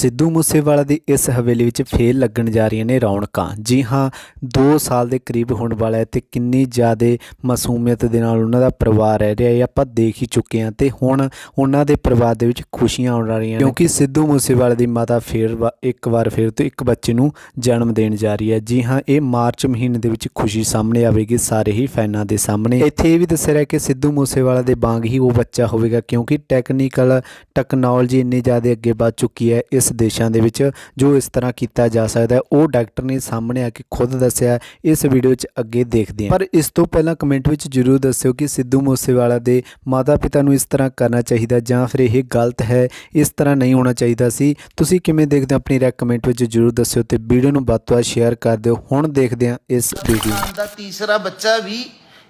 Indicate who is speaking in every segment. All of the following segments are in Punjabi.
Speaker 1: ਸਿੱਧੂ ਮੂਸੇਵਾਲਾ ਦੀ ਇਸ ਹਵੇਲੀ ਵਿੱਚ ਫੇਰ ਲੱਗਣ ਜਾ ਰਹੀਆਂ ਨੇ ਰੌਣਕਾਂ। ਜੀ ਹਾਂ 2 ਸਾਲ ਦੇ ਕਰੀਬ ਹੋਣ ਵਾਲਾ ਹੈ ਤੇ ਕਿੰਨੀ ਜ਼ਿਆਦਾ ਮਾਸੂਮੀਅਤ ਦੇ ਨਾਲ ਉਹਨਾਂ ਦਾ ਪਰਿਵਾਰ ਰਹਿ ਰਿਹਾ ਹੈ, ਆਪਾਂ ਦੇਖ ਹੀ ਚੁੱਕੇ ਹਾਂ ਤੇ ਹੁਣ ਉਹਨਾਂ ਦੇ ਪਰਿਵਾਰ ਦੇ ਵਿੱਚ ਖੁਸ਼ੀਆਂ ਆਉਣ ਰਹੀਆਂ ਨੇ। ਕਿਉਂਕਿ ਸਿੱਧੂ ਮੂਸੇਵਾਲੇ ਦੀ ਮਾਤਾ ਫੇਰ ਵਾ- ਇੱਕ ਵਾਰ ਫੇਰ ਤੋਂ ਇੱਕ ਬੱਚੇ ਨੂੰ ਜਨਮ ਦੇਣ ਜਾ ਰਹੀ ਹੈ। ਜੀ ਹਾਂ, ਇਹ ਮਾਰਚ ਮਹੀਨੇ ਦੇ ਵਿੱਚ ਖੁਸ਼ੀ ਸਾਹਮਣੇ ਆਵੇਗੀ ਸਾਰੇ ਹੀ ਫੈਨਾਂ ਦੇ ਸਾਹਮਣੇ। ਇੱਥੇ ਇਹ ਵੀ ਦੱਸਿਆ ਰਿਹਾ ਕਿ ਸਿੱਧੂ ਮੂਸੇਵਾਲਾ ਦੇ ਵਾਂਗ ਹੀ ਉਹ ਬੱਚਾ ਹੋਵੇਗਾ ਕਿਉਂਕਿ ਟੈਕਨੀਕਲ ਟੈਕਨੋਲੋਜੀ ਇੰਨੀ ਜ਼ਿਆਦਾ ਅੱਗੇ ਵੱਧ ਚੁੱਕੀ ਹੈ, ਇਸ ਦੇਸ਼ਾਂ ਦੇ ਵਿੱਚ ਜੋ ਇਸ ਤਰ੍ਹਾਂ ਕੀਤਾ ਜਾ ਸਕਦਾ ਹੈ ਉਹ ਡਾਕਟਰ ਨੇ ਸਾਹਮਣੇ ਆ ਕੇ ਖੁਦ ਦੱਸਿਆ। ਇਸ ਵੀਡੀਓ 'ਚ ਅੱਗੇ ਦੇਖਦੇ ਹਾਂ। ਪਰ ਇਸ ਤੋਂ ਪਹਿਲਾਂ ਕਮੈਂਟ ਵਿੱਚ ਜਰੂਰ ਦੱਸਿਓ ਕਿ ਸਿੱਧੂ ਮੂਸੇਵਾਲਾ ਦੇ ਮਾਤਾ-ਪਿਤਾ ਨੂੰ ਇਸ ਤਰ੍ਹਾਂ ਕਰਨਾ ਚਾਹੀਦਾ ਜਾਂ ਫਿਰ ਇਹ ਗਲਤ ਹੈ ਇਸ ਤਰ੍ਹਾਂ ਨਹੀਂ ਹੋਣਾ ਚਾਹੀਦਾ ਸੀ। ਤੁਸੀਂ ਕਿਵੇਂ ਦੇਖਦੇ ਹੋ ਆਪਣੀ ਰਾਏ ਕਮੈਂਟ ਵਿੱਚ ਜਰੂਰ ਦੱਸਿਓ ਤੇ ਵੀਡੀਓ ਨੂੰ ਵੱਧ ਤੋਂ ਵੱਧ ਸ਼ੇਅਰ ਕਰ ਦਿਓ। ਹੁਣ ਦੇਖਦੇ ਹਾਂ ਇਸ ਵੀਡੀਓ
Speaker 2: ਦਾ ਤੀਸਰਾ ਬੱਚਾ ਵੀ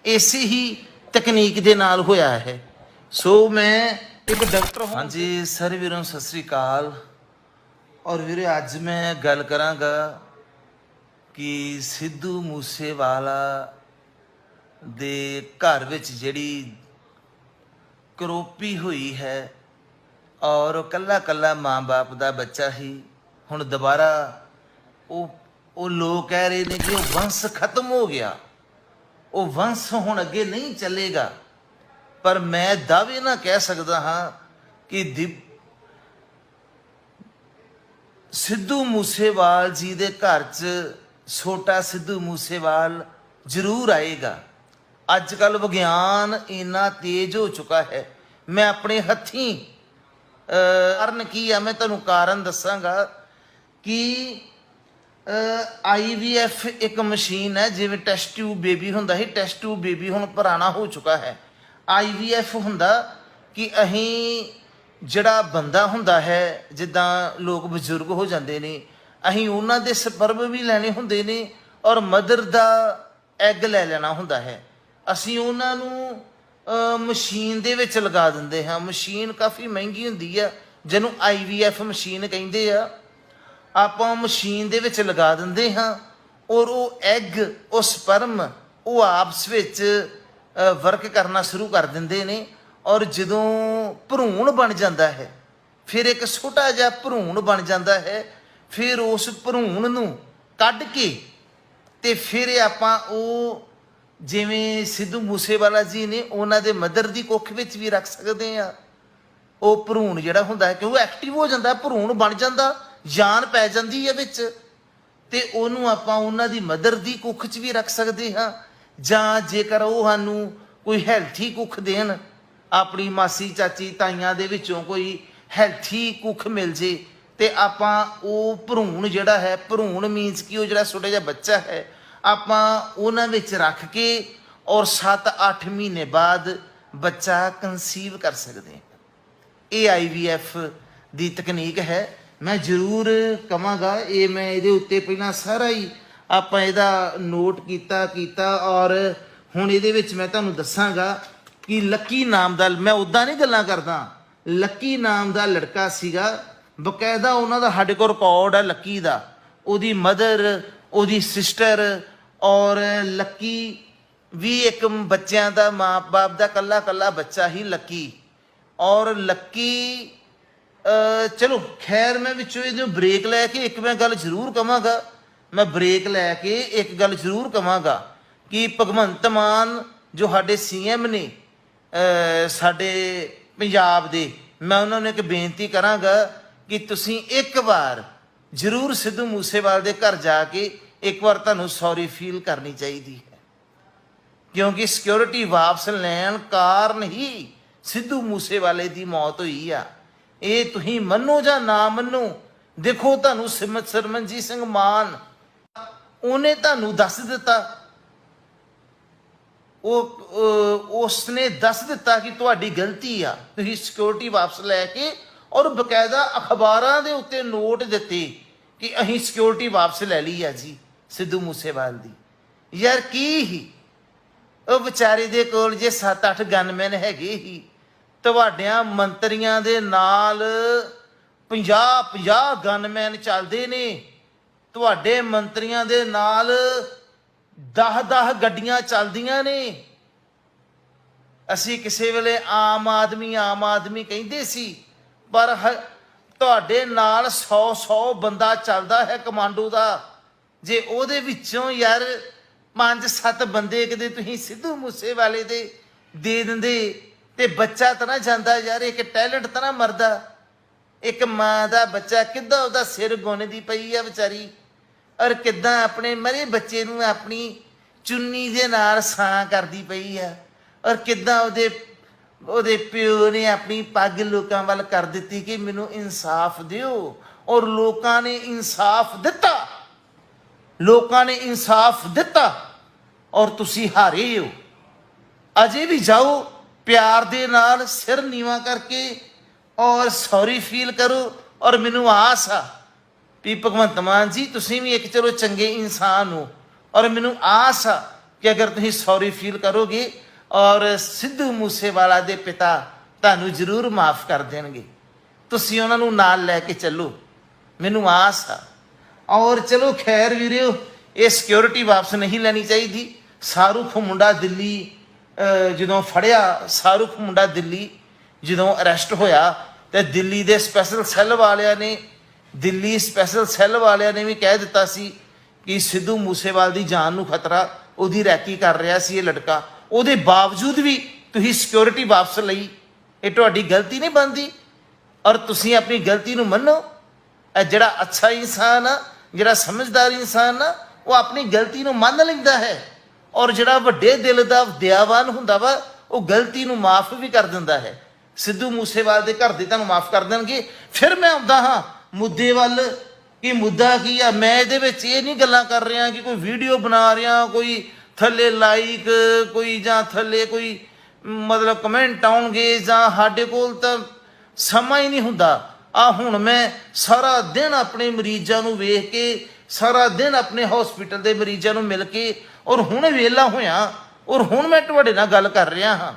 Speaker 2: ਇਸੇ ਹੀ ਤਕਨੀਕ ਦੇ ਨਾਲ ਹੋਇਆ ਹੈ। ਸੋ ਮੈਂ ਇੱਕ ਡਾਕਟਰ ਹਾਂ ਹਾਂਜੀ ਸਰ ਵੀਰੋ ਨੂੰ ਸਤਿ ਸ੍ਰੀ ਅਕਾਲ। ਔਰ ਵੀਰੇ ਅੱਜ ਮੈਂ ਗੱਲ ਕਰਾਂਗਾ ਕਿ ਸਿੱਧੂ ਮੂਸੇਵਾਲਾ ਦੇ ਘਰ ਵਿੱਚ ਜਿਹੜੀ ਕਰੋਪੀ ਹੋਈ ਹੈ ਔਰ ਉਹ ਕੱਲਾ ਕੱਲਾ ਮਾਂ-ਬਾਪ ਦਾ ਬੱਚਾ ਹੀ, ਹੁਣ ਦੁਬਾਰਾ ਉਹ ਉਹ ਲੋਕ ਕਹਿ ਰਹੇ ਨੇ ਕਿ ਉਹ ਵੰਸ਼ ਖਤਮ ਹੋ ਗਿਆ। ਉਹ ਵੰਸ਼ ਹੁਣ ਅੱਗੇ ਨਹੀਂ ਚੱਲੇਗਾ। ਪਰ ਮੈਂ ਦਾਅਵੇ ਨਾਲ ਕਹਿ ਸਕਦਾ ਹਾਂ ਕਿ ਦਿ- ਸਿੱਧੂ ਮੂਸੇਵਾਲ ਜੀ ਦੇ ਘਰ 'ਚ ਛੋਟਾ ਸਿੱਧੂ ਮੂਸੇਵਾਲ ਜ਼ਰੂਰ ਆਏਗਾ। ਅੱਜ ਕੱਲ ਵਿਗਿਆਨ ਇੰਨਾ ਤੇਜ਼ ਹੋ ਚੁੱਕਾ ਹੈ। ਮੈਂ ਆਪਣੇ ਹੱਥੀਂ ਅਹ, ਕਾਰਨ ਕੀ ਆ ਮੈਂ ਤੁਹਾਨੂੰ ਕਾਰਨ ਦੱਸਾਂਗਾ ਕਿ ਆਈਵੀਐਫ ਇੱਕ ਮਸ਼ੀਨ ਹੈ ਜਿਵੇਂ ਟੈਸਟ ਟਿਊਬ ਬੇਬੀ ਹੁੰਦਾ ਸੀ ਟੈਸਟ ਟਿਊਬ ਬੇਬੀ ਹੁਣ ਪੁਰਾਣਾ ਹੋ ਚੁੱਕਾ ਹੈ। ਆਈਵੀਐਫ ਹੁੰਦਾ ਕਿ ਅਸੀਂ ਜਿਹੜਾ ਬੰਦਾ ਹੁੰਦਾ ਹੈ, ਜਿੱਦਾਂ ਲੋਕ ਬਜ਼ੁਰਗ ਹੋ ਜਾਂਦੇ ਨੇ, ਅਸੀਂ ਉਹਨਾਂ ਦੇ ਸਪਰਮ ਵੀ ਲੈਣੇ ਹੁੰਦੇ ਨੇ ਔਰ ਮਦਰ ਦਾ ਐਗ ਲੈ ਲੈਣਾ ਹੁੰਦਾ ਹੈ। ਅਸੀਂ ਉਹਨਾਂ ਨੂੰ ਮਸ਼ੀਨ ਦੇ ਵਿੱਚ ਲਗਾ ਦਿੰਦੇ ਹਾਂ। ਮਸ਼ੀਨ ਕਾਫੀ ਮਹਿੰਗੀ ਹੁੰਦੀ ਆ, ਜਿਹਨੂੰ ਆਈਵੀਐਫ ਮਸ਼ੀਨ ਕਹਿੰਦੇ ਆ। ਆਪਾਂ ਮਸ਼ੀਨ ਦੇ ਵਿੱਚ ਲਗਾ ਦਿੰਦੇ ਹਾਂ ਔਰ ਉਹ ਐਗ ਉਹ ਸਪਰਮ ਉਹ ਆਪਸ ਵਿੱਚ ਵਰਕ ਕਰਨਾ ਸ਼ੁਰੂ ਕਰ ਦਿੰਦੇ ਨੇ। ਔਰ ਜਦੋਂ ਭਰੂਣ ਬਣ ਜਾਂਦਾ ਹੈ, ਫਿਰ ਇੱਕ ਛੋਟਾ ਜਿਹਾ ਭਰੂਣ ਬਣ ਜਾਂਦਾ ਹੈ, ਫਿਰ ਉਸ ਭਰੂਣ ਨੂੰ ਕੱਢ ਕੇ ਤੇ ਫਿਰ ਆਪਾਂ ਉਹ ਜਿਵੇਂ ਸਿੱਧੂ ਮੂਸੇਵਾਲਾ ਜੀ ਨੇ ਉਹਨਾਂ ਦੇ ਮਦਰ ਦੀ ਕੁੱਖ ਵਿੱਚ ਵੀ ਰੱਖ ਸਕਦੇ ਆ ਉਹ ਭਰੂਣ ਜਿਹੜਾ ਹੁੰਦਾ ਹੈ ਕਿ ਉਹ ਐਕਟਿਵ ਹੋ ਜਾਂਦਾ, ਭਰੂਣ ਬਣ ਜਾਂਦਾ, ਜਾਨ ਪੈ ਜਾਂਦੀ ਹੈ ਵਿੱਚ ਤੇ ਉਹਨੂੰ ਆਪਾਂ ਉਹਨਾਂ ਦੀ ਮਦਰ ਦੀ ਕੁੱਖ 'ਚ ਵੀ ਰੱਖ ਸਕਦੇ ਹਾਂ ਜਾਂ ਜੇਕਰ ਉਹ ਸਾਨੂੰ ਕੋਈ ਹੈਲਥੀ ਕੁੱਖ ਦੇਣ ਆਪਣੀ ਮਾਸੀ ਚਾਚੀ ਤਾਈਆਂ ਦੇ ਵਿੱਚੋਂ ਕੋਈ ਹੈਲਥੀ ਕੁੱਖ ਮਿਲ ਜੇ ਤੇ ਆਪਾਂ ਉਹ ਭਰੂਣ ਜਿਹੜਾ ਹੈ, ਭਰੂਣ ਮੀਨਸ ਕਿ ਉਹ ਜਿਹੜਾ ਛੋਟਾ ਜਿਹਾ ਬੱਚਾ ਹੈ, ਆਪਾਂ ਉਹਨਾਂ ਵਿੱਚ ਰੱਖ ਕੇ ਔਰ 7-8 ਮਹੀਨੇ ਬਾਅਦ ਬੱਚਾ ਕਨਸੀਵ ਕਰ ਸਕਦੇ ਹਾਂ। ਇਹ ਆਈਵੀਐਫ ਦੀ ਤਕਨੀਕ ਹੈ। ਮੈਂ ਜ਼ਰੂਰ ਕਵਾਂਗਾ, ਇਹ ਮੈਂ ਇਹਦੇ ਉੱਤੇ ਪਹਿਲਾਂ ਸਾਰਾ ਹੀ ਆਪਾਂ ਇਹਦਾ ਨੋਟ ਕੀਤਾ ਕੀਤਾ ਔਰ ਹੁਣ ਇਹਦੇ ਵਿੱਚ ਮੈਂ ਤੁਹਾਨੂੰ ਦੱਸਾਂਗਾ ਕਿ ਲੱਕੀ ਨਾਮ ਦਾ, ਮੈਂ ਉਦਾਂ ਨਹੀਂ ਗੱਲਾਂ ਕਰਦਾ। ਲੱਕੀ ਨਾਮ ਦਾ ਲੜਕਾ ਸੀਗਾ, ਬਕਾਇਦਾ ਉਹਨਾਂ ਦਾ ਸਾਡੇ ਕੋਲ ਰਿਕਾਰਡ ਆ ਲੱਕੀ ਦਾ। ਉਹਦੀ ਮਦਰ, ਉਹਦੀ ਸਿਸਟਰ ਔਰ ਲੱਕੀ ਵੀ ਇੱਕ ਬੱਚਿਆਂ ਦਾ ਮਾਂ-ਬਾਪ ਦਾ ਕੱਲਾ ਕੱਲਾ ਬੱਚਾ ਹੀ ਲੱਕੀ। ਔਰ ਲੱਕੀ ਚਲੋ, ਖੈਰ ਮੈਂ ਵਿੱਚੋਂ ਇਹਨੂੰ ਬ੍ਰੇਕ ਲੈ ਕੇ ਇੱਕ ਮੈਂ ਗੱਲ ਜ਼ਰੂਰ ਕਵਾਂਗਾ। ਮੈਂ ਬ੍ਰੇਕ ਲੈ ਕੇ ਇੱਕ ਗੱਲ ਜ਼ਰੂਰ ਕਵਾਂਗਾ ਕਿ ਭਗਵੰਤ ਮਾਨ ਜੋ ਸਾਡੇ ਸੀਐਮ ਨੇ ਸਾਡੇ ਪੰਜਾਬ ਦੇ, ਮੈਂ ਉਹਨਾਂ ਨੂੰ ਇੱਕ ਬੇਨਤੀ ਕਰਾਂਗਾ ਕਿ ਤੁਸੀਂ ਇੱਕ ਵਾਰ ਜ਼ਰੂਰ ਸਿੱਧੂ ਮੂਸੇਵਾਲ ਦੇ ਘਰ ਜਾ ਕੇ ਇੱਕ ਵਾਰ ਤੁਹਾਨੂੰ ਸੌਰੀ ਫੀਲ ਕਰਨੀ ਚਾਹੀਦੀ ਹੈ। ਕਿਉਂਕਿ ਸਿਕਿਉਰਿਟੀ ਵਾਪਸ ਲੈਣ ਕਾਰਨ ਹੀ ਸਿੱਧੂ ਮੂਸੇਵਾਲੇ ਦੀ ਮੌਤ ਹੋਈ ਆ। ਇਹ ਤੁਸੀਂ ਮੰਨੋ ਜਾਂ ਨਾ ਮੰਨੋ, ਦੇਖੋ ਤੁਹਾਨੂੰ ਸਿਮਤ ਸਰਮਨਜੀਤ ਸਿੰਘ ਮਾਨ, ਉਹਨੇ ਤੁਹਾਨੂੰ ਦੱਸ ਦਿੱਤਾ ਉਹ ਅਹ, ਉਸਨੇ ਦੱਸ ਦਿੱਤਾ ਕਿ ਤੁਹਾਡੀ ਗਲਤੀ ਆ। ਤੁਸੀਂ ਸਿਕਿਉਰਿਟੀ ਵਾਪਸ ਲੈ ਕੇ ਔਰ ਬਕਾਇਦਾ ਅਖਬਾਰਾਂ ਦੇ ਉੱਤੇ ਨੋਟ ਦਿੱਤੇ ਕਿ ਅਸੀਂ ਸਿਕਿਉਰਿਟੀ ਵਾਪਸ ਲੈ ਲਈ ਆ ਜੀ ਸਿੱਧੂ ਮੂਸੇਵਾਲ ਦੀ। ਯਾਰ ਕੀ ਹੀ? ਉਹ ਵਿਚਾਰੇ ਦੇ ਕੋਲ ਜੇ 7-8 ਗਨਮੈਨ ਹੈਗੇ ਹੀ ਤੁਹਾਡਿਆਂ ਮੰਤਰੀਆਂ ਦੇ ਨਾਲ 50-50 ਗਨਮੈਨ ਚੱਲਦੇ ਨੇ ਤੁਹਾਡੇ ਮੰਤਰੀਆਂ ਦੇ ਨਾਲ 10-10 ਗੱਡੀਆਂ ਚੱਲਦੀਆਂ ਨੇ। ਅਸੀਂ ਕਿਸੇ ਵੇਲੇ ਆਮ ਆਦਮੀ ਆਮ ਆਦਮੀ ਕਹਿੰਦੇ ਸੀ, ਪਰ ਹ- ਤੁਹਾਡੇ ਨਾਲ 100 100 ਬੰਦਾ ਚੱਲਦਾ ਹੈ ਕਮਾਂਡੋ ਦਾ। ਜੇ ਉਹਦੇ ਵਿੱਚੋਂ ਯਾਰ ਪੰਜ ਸੱਤ ਬੰਦੇ ਕਿਤੇ ਤੁਸੀਂ ਸਿੱਧੂ ਮੂਸੇ ਵਾਲੇ ਦੇ ਦੇ ਦਿੰਦੇ, ਤੇ ਬੱਚਾ ਤਾਂ ਨਾ ਜਾਂਦਾ ਯਾਰ, ਇੱਕ ਟੈਲੈਂਟ ਤਾਂ ਨਾ ਮਰਦਾ। ਇੱਕ ਮਾਂ ਦਾ ਬੱਚਾ ਕਿੱਦਾਂ ਉਹਦਾ ਸਿਰ ਗੁੰਨਦੀ ਪਈ ਆ ਵਿਚਾਰੀ? ਔਰ ਕਿੱਦਾਂ ਆਪਣੇ ਮਰੇ ਬੱਚੇ ਨੂੰ ਆਪਣੀ ਚੁੰਨੀ ਦੇ ਨਾਲ ਸਾਂ ਕਰਦੀ ਪਈ ਆ। ਔਰ ਕਿੱਦਾਂ ਉਹਦੇ ਉਹਦੇ ਪਿਓ ਨੇ ਆਪਣੀ ਪੱਗ ਲੋਕਾਂ ਵੱਲ ਕਰ ਦਿੱਤੀ ਕਿ ਮੈਨੂੰ ਇਨਸਾਫ ਦਿਓ। ਔਰ ਲੋਕਾਂ ਨੇ ਇਨਸਾਫ ਦਿੱਤਾ। ਲੋਕਾਂ ਨੇ ਇਨਸਾਫ ਦਿੱਤਾ। ਔਰ ਤੁਸੀਂ ਹਾਰੇ ਹੋ। ਅਜੇ ਵੀ ਜਾਓ, ਪਿਆਰ ਦੇ ਨਾਲ ਸਿਰ ਨੀਵਾ ਕਰਕੇ ਔਰ ਸੌਰੀ ਫੀਲ ਕਰੋ। ਔਰ ਮੈਨੂੰ ਆਸ ਆ ਵੀ ਭਗਵੰਤ ਮਾਨ ਜੀ, ਤੁਸੀਂ ਵੀ ਇੱਕ ਚਲੋ ਚੰਗੇ ਇਨਸਾਨ ਹੋ। ਔਰ ਮੈਨੂੰ ਆਸ ਆ ਕਿ ਅਗਰ ਤੁਸੀਂ ਸੌਰੀ ਫੀਲ ਕਰੋਗੇ ਔਰ ਸਿੱਧੂ ਮੂਸੇਵਾਲਾ ਦੇ ਪਿਤਾ ਤੁਹਾਨੂੰ ਜ਼ਰੂਰ ਮਾਫ ਕਰ ਦੇਣਗੇ। ਤੁਸੀਂ ਉਹਨਾਂ ਨੂੰ ਨਾਲ ਲੈ ਕੇ ਚੱਲੋ। ਮੈਨੂੰ ਆਸ ਆ। ਔਰ ਚਲੋ ਖੈਰ ਵੀਰਿਓ ਇਹ ਸਿਕਿਉਰਿਟੀ ਵਾਪਸ ਨਹੀਂ ਲੈਣੀ ਚਾਹੀਦੀ। ਸਾਰੂਖ ਮੁੰਡਾ ਦਿੱਲੀ ਜਦੋਂ ਫੜਿਆ, ਸਾਰੂਖ ਮੁੰਡਾ ਦਿੱਲੀ ਜਦੋਂ ਅਰੈਸਟ ਹੋਇਆ, ਤੇ ਦਿੱਲੀ ਦੇ ਸਪੈਸ਼ਲ ਸੈੱਲ ਵਾਲਿਆਂ ਨੇ ਦਿੱਲੀ ਸਪੈਸ਼ਲ ਸੈੱਲ ਵਾਲਿਆਂ ਨੇ ਵੀ ਕਹਿ ਦਿੱਤਾ ਸੀ ਕਿ ਸਿੱਧੂ ਮੂਸੇਵਾਲ ਦੀ ਜਾਨ ਨੂੰ ਖਤਰਾ ਉਹਦੀ ਰੈਕੀ ਕਰ ਰਿਹਾ ਸੀ ਇਹ ਲੜਕਾ। ਉਹਦੇ ਬਾਵਜੂਦ ਵੀ ਤੁਸੀਂ ਸਿਕਿਉਰਿਟੀ ਵਾਪਸ ਲਈ, ਇਹ ਤੁਹਾਡੀ ਗਲਤੀ ਨਹੀਂ ਬਣਦੀ। ਔਰ ਤੁਸੀਂ ਆਪਣੀ ਗਲਤੀ ਨੂੰ ਮੰਨੋ। ਇਹ ਜਿਹੜਾ ਅੱਛਾ ਇਨਸਾਨ ਆ, ਜਿਹੜਾ ਸਮਝਦਾਰ ਇਨਸਾਨ ਆ, ਉਹ ਆਪਣੀ ਗਲਤੀ ਨੂੰ ਮੰਨ ਲੈਂਦਾ ਹੈ। ਔਰ ਜਿਹੜਾ ਵੱਡੇ ਦਿਲ ਦਾ ਦਿਆਵਾਨ ਹੁੰਦਾ ਵਾ, ਉਹ ਗਲਤੀ ਨੂੰ ਮਾਫ ਵੀ ਕਰ ਦਿੰਦਾ ਹੈ। ਸਿੱਧੂ ਮੂਸੇਵਾਲ ਦੇ ਘਰ ਦੇ ਤੁਹਾਨੂੰ ਮਾਫ ਕਰ ਦੇਣਗੇ। ਫਿਰ ਮੈਂ ਆਉਂਦਾ ਹਾਂ ਮੁੱਦੇ ਵੱਲ, ਕਿ ਮੁੱਦਾ ਕੀ ਆ? ਮੈਂ ਇਹਦੇ ਵਿੱਚ ਇਹ ਨਹੀਂ ਗੱਲਾਂ ਕਰ ਰਿਹਾ ਕਿ ਕੋਈ ਵੀਡੀਓ ਬਣਾ ਰਿਹਾ, ਕੋਈ ਥੱਲੇ ਲਾਈਕ ਕੋਈ ਜਾਂ ਥੱਲੇ ਕੋਈ, ਮਤਲਬ ਕਮੈਂਟ ਆਉਣਗੇ ਜਾਂ ਸਾਡੇ ਕੋਲ ਤਾਂ ਸਮਾਂ ਹੀ ਨਹੀਂ ਹੁੰਦਾ। ਆ ਹੁਣ ਮੈਂ ਸਾਰਾ ਦਿਨ ਆਪਣੇ ਮਰੀਜ਼ਾਂ ਨੂੰ ਵੇਖ ਕੇ, ਸਾਰਾ ਦਿਨ ਆਪਣੇ ਹਸਪੀਟਲ ਦੇ ਮਰੀਜ਼ਾਂ ਨੂੰ ਮਿਲ ਕੇ, ਔਰ ਹੁਣ ਵਿਹਲਾ ਹੋਇਆ, ਔਰ ਹੁਣ ਮੈਂ ਤੁਹਾਡੇ ਨਾਲ ਗੱਲ ਕਰ ਰਿਹਾ ਹਾਂ।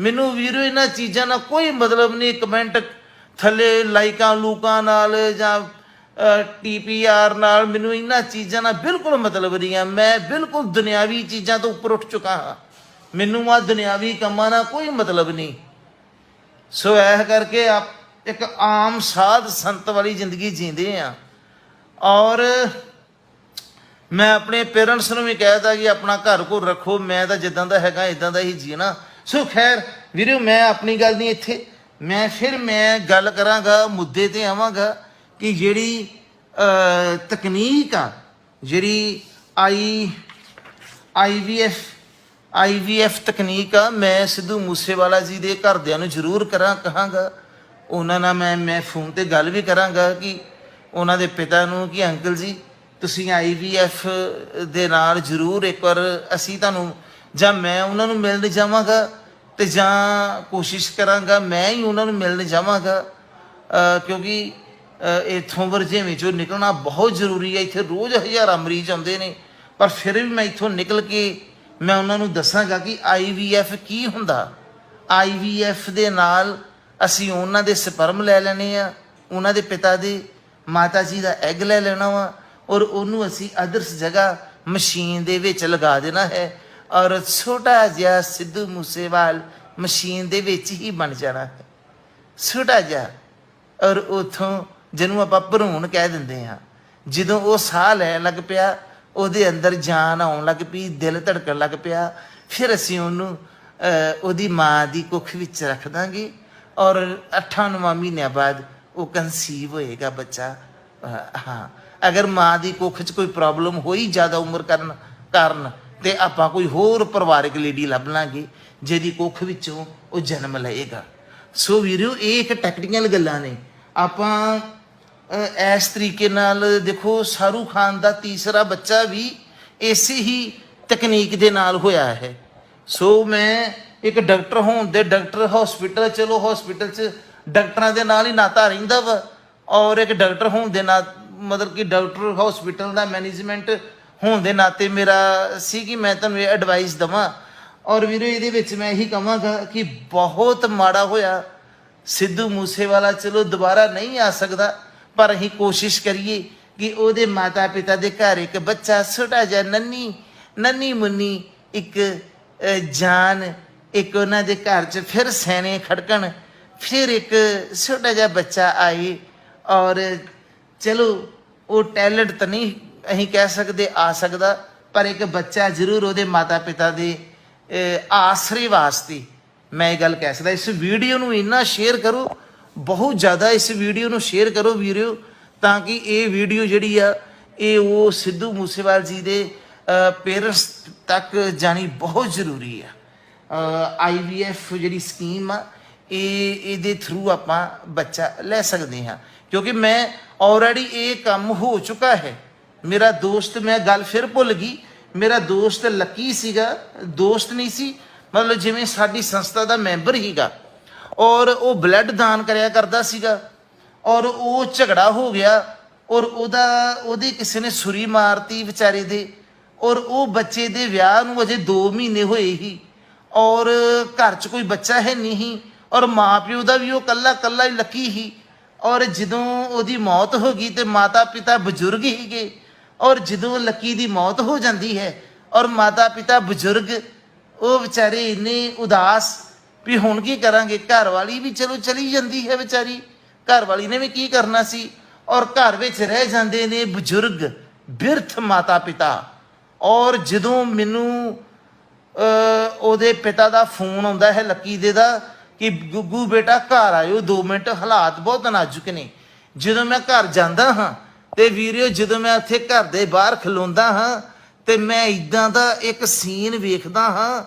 Speaker 2: ਮੈਨੂੰ ਵੀਰੋ, ਇਹਨਾਂ ਚੀਜ਼ਾਂ ਨਾਲ ਕੋਈ ਮਤਲਬ ਨਹੀਂ ਕਮੈਂਟ ਥੱਲੇ ਲਾਈਕਾਂ ਲੂਕਾਂ ਨਾਲ ਜਾਂ ਟੀਪੀਆਰ ਨਾਲ ਮੈਨੂੰ ਇਹਨਾਂ ਚੀਜ਼ਾਂ ਨਾਲ ਬਿਲਕੁਲ ਮਤਲਬ ਨਹੀਂ ਆ। ਮੈਂ ਬਿਲਕੁਲ ਦੁਨਿਆਵੀ ਚੀਜ਼ਾਂ ਤੋਂ ਉੱਪਰ ਉੱਠ ਚੁੱਕਾ ਹਾਂ। ਮੈਨੂੰ ਆ ਦੁਨਿਆਵੀ ਕੰਮਾਂ ਨਾਲ ਕੋਈ ਮਤਲਬ ਨਹੀਂ। ਸੋ ਇਹ ਕਰਕੇ ਆਪ ਇੱਕ ਆਮ ਸਾਧ ਸੰਤ ਵਾਲੀ ਜ਼ਿੰਦਗੀ ਜੀਂਦੇ ਆ। ਔਰ ਮੈਂ ਆਪਣੇ ਪੇਰੈਂਟਸ ਨੂੰ ਵੀ ਕਹਿਤਾ ਕਿ ਆਪਣਾ ਘਰ ਘਰ ਰੱਖੋ, ਮੈਂ ਤਾਂ ਜਿੱਦਾਂ ਦਾ ਹੈਗਾ ਇਦਾਂ ਦਾ ਹੀ ਜੀਣਾ। ਸੋ ਖੈਰ, ਵੀਰੋ, ਮੈਂ ਆਪਣੀ ਗੱਲ ਨਹੀਂ ਇੱਥੇ ਮੈਂ ਫਿਰ ਮੈਂ ਗੱਲ ਕਰਾਂਗਾ, ਮੁੱਦੇ ਤੇ ਆਵਾਂਗਾ ਕਿ ਜਿਹੜੀ ਤਕਨੀਕ ਆ, ਜਿਹੜੀ ਆਈ ਆਈਵੀਐਫ ਆਈਵੀਐਫ ਤਕਨੀਕ ਆ, ਮੈਂ ਸਿੱਧੂ ਮੂਸੇਵਾਲਾ ਜੀ ਦੇ ਘਰਦਿਆਂ ਨੂੰ ਜ਼ਰੂਰ ਕਰਾਂ, ਕਹਾਂਗਾ। ਉਹਨਾਂ ਨਾਲ ਮੈਂ ਮੈਂ ਫੋਨ ਤੇ ਗੱਲ ਵੀ ਕਰਾਂਗਾ ਕਿ ਉਹਨਾਂ ਦੇ ਪਿਤਾ ਨੂੰ ਕਿ ਅੰਕਲ ਜੀ, ਤੁਸੀਂ ਆਈਵੀਐਫ ਦੇ ਨਾਲ ਜ਼ਰੂਰ ਇੱਕ ਵਾਰ ਅਸੀਂ ਤੁਹਾਨੂੰ ਜਾਂ ਮੈਂ ਉਹਨਾਂ ਨੂੰ ਮਿਲਣ ਜਾਵਾਂਗਾ। ਤੇ ਜਾਂ ਕੋਸ਼ਿਸ਼ ਕਰਾਂਗਾ ਮੈਂ ਹੀ ਉਹਨਾਂ ਨੂੰ ਮਿਲਣ ਜਾਵਾਂਗਾ ਕਿਉਂਕਿ, ਅਹ, ਇੱਥੋਂ ਵਰਜੇ ਵਿੱਚੋਂ ਨਿਕਲਣਾ ਬਹੁਤ ਜ਼ਰੂਰੀ ਹੈ। ਇੱਥੇ ਰੋਜ਼ ਹਜ਼ਾਰਾਂ ਮਰੀਜ਼ ਆਉਂਦੇ ਨੇ, ਪਰ ਫਿਰ ਵੀ ਮੈਂ ਇੱਥੋਂ ਨਿਕਲ ਕੇ ਮੈਂ ਉਹਨਾਂ ਨੂੰ ਦੱਸਾਂਗਾ ਕਿ ਆਈਵੀਐਫ ਕੀ ਹੁੰਦਾ। ਆਈਵੀਐਫ ਦੇ ਨਾਲ ਅਸੀਂ ਉਹਨਾਂ ਦੇ ਸਪਰਮ ਲੈ ਲੈਣੇ ਆ, ਉਹਨਾਂ ਦੇ ਪਿਤਾ ਦੇ ਮਾਤਾ ਜੀ ਦਾ ਐਗ ਲੈ ਲੈਣਾ ਵਾ, ਔਰ ਉਹਨੂੰ ਅਸੀਂ ਅਦਰਸ ਜਗ੍ਹਾ ਮਸ਼ੀਨ ਦੇ ਵਿੱਚ ਲਗਾ ਦੇਣਾ ਹੈ। ਔਰ ਛੋਟਾ ਜਿਹਾ ਸਿੱਧੂ ਮੂਸੇਵਾਲ ਮਸ਼ੀਨ ਦੇ ਵਿੱਚ ਹੀ ਬਣ ਜਾਣਾ ਹੈ। ਛੋਟਾ ਜਿਹਾ ਔਰ ਉਥੋਂ ਜਿਹਨੂੰ ਆਪਾਂ ਭਰੂਣ ਕਹਿ ਦਿੰਦੇ ਹਾਂ, ਜਦੋਂ ਉਹ ਸਾਹ ਲੈਣ ਲੱਗ ਪਿਆ, ਉਹਦੇ ਅੰਦਰ ਜਾਨ ਆਉਣ ਲੱਗ ਪਈ, ਦਿਲ ਧੜਕਣ ਲੱਗ ਪਿਆ, ਫਿਰ ਅਸੀਂ ਉਹਨੂੰ ਉਹਦੀ ਮਾਂ ਦੀ ਕੁੱਖ ਵਿੱਚ ਰੱਖ ਦਾਂਗੇ ਔਰ 8-9 ਮਹੀਨਿਆਂ ਬਾਅਦ ਉਹ ਕਨਸੀਵ ਹੋਏਗਾ ਬੱਚਾ। ਹਾਂ। ਅਗਰ ਮਾਂ ਦੀ ਕੁੱਖ 'ਚ ਕੋਈ ਪ੍ਰੋਬਲਮ ਹੋਈ ਜ਼ਿਆਦਾ ਉਮਰ ਕਰਨ, ਕਾਰਨ, ਤੇ ਆਪਾਂ ਕੋਈ ਹੋਰ ਪਰਿਵਾਰਕ ਲੇਡੀ ਲੱਭ ਲਾਂਗੇ ਜਿਹਦੀ ਕੁੱਖ ਵਿੱਚੋਂ ਉਹ ਜਨਮ ਲਏਗਾ। ਸੋ ਵੀਰੋ, ਇਹ ਇੱਕ ਟੈਕਨੀਕਲ ਗੱਲਾਂ ਨੇ। ਆਪਾਂ ਇਸ ਤਰੀਕੇ ਨਾਲ ਦੇਖੋ ਸ਼ਾਹਰੂਖ ਖਾਨ ਦਾ ਤੀਸਰਾ ਬੱਚਾ ਵੀ ਇਸੇ ਹੀ ਤਕਨੀਕ ਦੇ ਨਾਲ ਹੋਇਆ ਹੈ। ਸੋ ਮੈਂ ਇੱਕ ਡਾਕਟਰ ਹੋਣ ਦੇ, ਡਾਕਟਰ ਹਸਪੀਟਲ, ਚਲੋ ਹਸਪੀਟਲ 'ਚ ਡਾਕਟਰਾਂ ਦੇ ਨਾਲ ਹੀ ਨਾਤਾ ਰਹਿੰਦਾ ਵਾ। ਔਰ ਇੱਕ ਡਾਕਟਰ ਹੋਣ ਦੇ ਨਾਲ, ਮਤਲਬ ਕਿ ਡਾਕਟਰ ਹਸਪੀਟਲ ਦਾ ਮੈਨੇਜਮੈਂਟ ਹੋਣ ਦੇ ਨਾਤੇ ਮੇਰਾ ਸੀ ਕਿ ਮੈਂ ਤੁਹਾਨੂੰ ਇਹ ਐਡਵਾਈਸ ਦਵਾਂ ਔਰ ਵੀਰੇ, ਇਹਦੇ ਵਿੱਚ ਮੈਂ ਇਹੀ ਕਹਾਂਗਾ ਕਿ ਬਹੁਤ ਮਾੜਾ ਹੋਇਆ। ਸਿੱਧੂ ਮੂਸੇਵਾਲਾ ਚਲੋ ਦੁਬਾਰਾ ਨਹੀਂ ਆ ਸਕਦਾ, ਪਰ ਅਸੀਂ ਕੋਸ਼ਿਸ਼ ਕਰੀਏ ਕਿ ਉਹਦੇ ਮਾਤਾ ਪਿਤਾ ਦੇ ਘਰ ਇੱਕ ਬੱਚਾ, ਛੋਟਾ ਜਿਹਾ ਨੰਨੀ ਨੰਨੀ ਮੁੰਨੀ, ਇੱਕ ਜਾਨ, ਇੱਕ ਉਹਨਾਂ ਦੇ ਘਰ 'ਚ ਫਿਰ ਸੈਨੇ ਖੜਕਣ, ਫਿਰ ਇੱਕ ਛੋਟਾ ਜਿਹਾ ਬੱਚਾ ਆਏ ਔਰ ਚਲੋ ਉਹ ਟੈਲੈਂਟ ਤਾਂ ਨਹੀਂ ਅਸੀਂ ਕਹਿ ਸਕਦੇ ਆ ਸਕਦਾ, ਪਰ ਇੱਕ ਬੱਚਾ ਜ਼ਰੂਰ ਉਹਦੇ ਮਾਤਾ ਪਿਤਾ ਦੇ ਆਸਰੇ ਵਾਸਤੇ ਮੈਂ ਇਹ ਗੱਲ ਕਹਿ ਸਕਦਾ, ਇਸ ਵੀਡੀਓ ਨੂੰ ਇੰਨਾ ਸ਼ੇਅਰ ਕਰੋ, ਬਹੁਤ ਜ਼ਿਆਦਾ ਇਸ ਵੀਡੀਓ ਨੂੰ ਸ਼ੇਅਰ ਕਰੋ ਵੀਰਿਓ ਤਾਂ ਕਿ ਇਹ ਵੀਡੀਓ ਜਿਹੜੀ ਆ, ਇਹ ਉਹ ਸਿੱਧੂ ਮੂਸੇਵਾਲ ਜੀ ਦੇ ਪੇਰੈਂਟਸ ਤੱਕ ਜਾਣੀ ਬਹੁਤ ਜ਼ਰੂਰੀ ਆ। ਆਈਵੀਐਫ ਜਿਹੜੀ ਸਕੀਮ ਆ, ਇਹ, ਇਹਦੇ ਥਰੂ ਆਪਾਂ ਬੱਚਾ ਲੈ ਸਕਦੇ ਹਾਂ। ਕਿਉਂਕਿ ਮੈਂ ਆਲਰੇਡੀ ਇਹ ਕੰਮ ਹੋ ਚੁੱਕਾ ਹੈ। ਮੇਰਾ ਦੋਸਤ, ਮੈਂ ਗੱਲ ਫਿਰ ਭੁੱਲ ਗਈ ਮੇਰਾ ਦੋਸਤ ਲੱਕੀ ਸੀਗਾ, ਦੋਸਤ ਨਹੀਂ ਸੀ, ਮਤਲਬ ਜਿਵੇਂ ਸਾਡੀ ਸੰਸਥਾ ਦਾ ਮੈਂਬਰ ਹੀਗਾ ਔਰ ਉਹ ਬਲੱਡ ਦਾਨ ਕਰਿਆ ਕਰਦਾ ਸੀਗਾ, ਔਰ ਉਹ ਝਗੜਾ ਹੋ ਗਿਆ, ਔਰ ਉਹਦਾ, ਉਹਦੀ ਕਿਸੇ ਨੇ ਸੁਰੀ ਮਾਰਤੀ ਵਿਚਾਰੇ ਦੇ, ਔਰ ਉਹ ਬੱਚੇ ਦੇ ਵਿਆਹ ਨੂੰ ਅਜੇ 2 ਮਹੀਨੇ ਹੋਏ ਹੀ, ਔਰ ਘਰ 'ਚ ਕੋਈ ਬੱਚਾ ਹੈ ਨਹੀਂ ਔਰ ਮਾਪਿਓ ਦਾ ਵੀ ਉਹ ਕੱਲਾ ਕੱਲਾ ਹੀ ਲੱਕੀ ਹੀ, ਔਰ ਜਦੋਂ ਉਹਦੀ ਮੌਤ ਹੋ ਗਈ ਤੇ ਮਾਤਾ ਪਿਤਾ ਬਜ਼ੁਰਗ ਹੀਗੇ ਔਰ ਜਦੋਂ ਲੱਕੀ ਦੀ ਮੌਤ ਹੋ ਜਾਂਦੀ ਹੈ ਔਰ ਮਾਤਾ ਪਿਤਾ ਬਜ਼ੁਰਗ, ਉਹ ਵਿਚਾਰੇ ਇੰਨੇ ਉਦਾਸ ਵੀ ਹੁਣ ਕੀ ਕਰਾਂਗੇ? ਘਰ ਵਾਲੀ ਵੀ ਚਲੋ ਚਲੀ ਜਾਂਦੀ ਹੈ ਵਿਚਾਰੀ। ਘਰ ਵਾਲੀ ਨੇ ਵੀ ਕੀ ਕਰਨਾ ਸੀ? ਔਰ ਘਰ ਵਿੱਚ ਰਹਿ ਜਾਂਦੇ ਨੇ ਬਜ਼ੁਰਗ, ਬਿਰਥ ਮਾਤਾ ਪਿਤਾ ਔਰ ਜਦੋਂ ਮੈਨੂੰ ਉਹਦੇ ਪਿਤਾ ਦਾ ਫੋਨ ਆਉਂਦਾ ਹੈ ਲੱਕੀ ਦੇ ਦਾ ਕਿ ਗੁੱਗੂ ਬੇਟਾ ਘਰ ਆਇਓ 2 ਮਿੰਟ, ਹਾਲਾਤ ਬਹੁਤ ਨਾਜ਼ੁਕ ਨੇ। ਜਦੋਂ ਮੈਂ ਘਰ ਜਾਂਦਾ ਹਾਂ ਤੇ ਵੀਰਿਓ, ਜਦੋਂ ਮੈਂ ਉੱਥੇ ਘਰ ਦੇ ਬਾਹਰ ਖਲੋਂਦਾ ਹਾਂ ਤੇ ਮੈਂ ਇਦਾਂ ਦਾ ਇੱਕ ਸੀਨ ਵੇਖਦਾ ਹਾਂ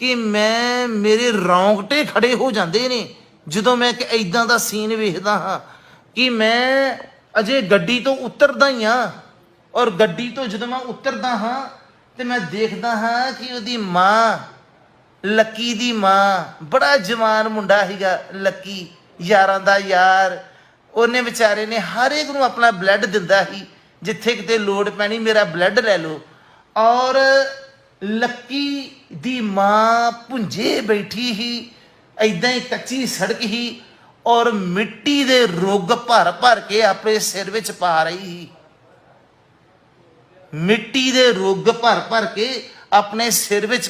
Speaker 2: ਕਿ ਮੈਂ, ਮੇਰੇ ਰੌਂਗਟੇ ਖੜੇ ਹੋ ਜਾਂਦੇ ਨੇ। ਜਦੋਂ ਮੈਂ ਕਿ ਇਦਾਂ ਦਾ ਸੀਨ ਵੇਖਦਾ ਹਾਂ ਕਿ ਮੈਂ ਅਜੇ ਗੱਡੀ ਤੋਂ ਉਤਰਦਾ ਹੀ ਹਾਂ ਔਰ ਗੱਡੀ ਤੋਂ ਜਦੋਂ ਮੈਂ ਉਤਰਦਾ ਹਾਂ ਤੇ ਮੈਂ ਦੇਖਦਾ ਹਾਂ ਕਿ ਉਹਦੀ ਮਾਂ, ਲੱਕੀ ਦੀ ਮਾਂ, ਬੜਾ ਜਵਾਨ ਮੁੰਡਾ ਸੀਗਾ, ਲੱਕੀ, ਯਾਰਾਂ ਦਾ ਯਾਰ ਉਹਨੇ ਵਿਚਾਰੇ ਨੇ ਹਰ ਇੱਕ ਨੂੰ ਆਪਣਾ ਬਲੱਡ ਦਿੰਦਾ ਸੀ, ਜਿੱਥੇ ਕਿਤੇ ਲੋੜ ਪੈਣੀ, ਮੇਰਾ ਬਲੱਡ ਲੈ ਲਓ। ਔਰ ਲੱਕੀ ਦੀ ਮਾਂ ਪੁੰਜੇ ਬੈਠੀ ਸੀ ਐਦਾਂ ਹੀ ਕੱਚੀ ਸੜਕ ਸੀ, ਔਰ ਮਿੱਟੀ ਦੇ ਰੁੱਗ ਭਰ ਭਰ ਕੇ ਆਪਣੇ ਸਿਰ ਵਿੱਚ ਪਾ ਰਹੀ ਸੀ। ਮਿੱਟੀ ਦੇ ਰੁੱਗ ਭਰ ਭਰ ਕੇ ਆਪਣੇ ਸਿਰ ਵਿੱਚ